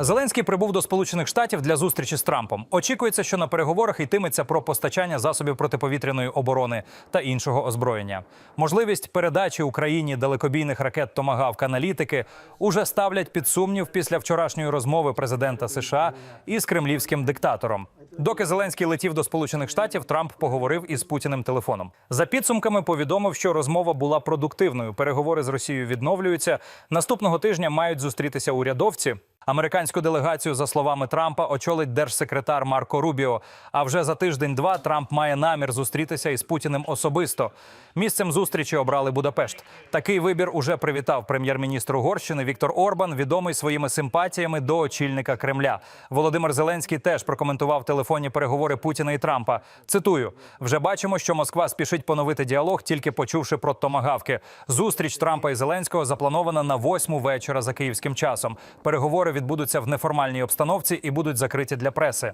Зеленський прибув до Сполучених Штатів для зустрічі з Трампом. Очікується, що на переговорах йтиметься про постачання засобів протиповітряної оборони та іншого озброєння. Можливість передачі Україні далекобійних ракет Томагавк аналітики уже ставлять під сумнів після вчорашньої розмови президента США із кремлівським диктатором. Доки Зеленський летів до Сполучених Штатів, Трамп поговорив із Путіним телефоном. За підсумками повідомив, що розмова була продуктивною. Переговори з Росією відновлюються. Наступного тижня мають зустрітися урядовці. Американську делегацію, за словами Трампа, очолить держсекретар Марко Рубіо. А вже за тиждень-два Трамп має намір зустрітися із Путіним особисто. Місцем зустрічі обрали Будапешт. Такий вибір уже привітав прем'єр-міністр Угорщини Віктор Орбан, відомий своїми симпатіями до очільника Кремля. Володимир Зеленський теж прокоментував телефонні переговори Путіна і Трампа. Цитую: вже бачимо, що Москва спішить поновити діалог, тільки почувши про томагавки. Зустріч Трампа і Зеленського запланована на восьму вечора за київським часом. Переговори відбудуться в неформальній обстановці і будуть закриті для преси.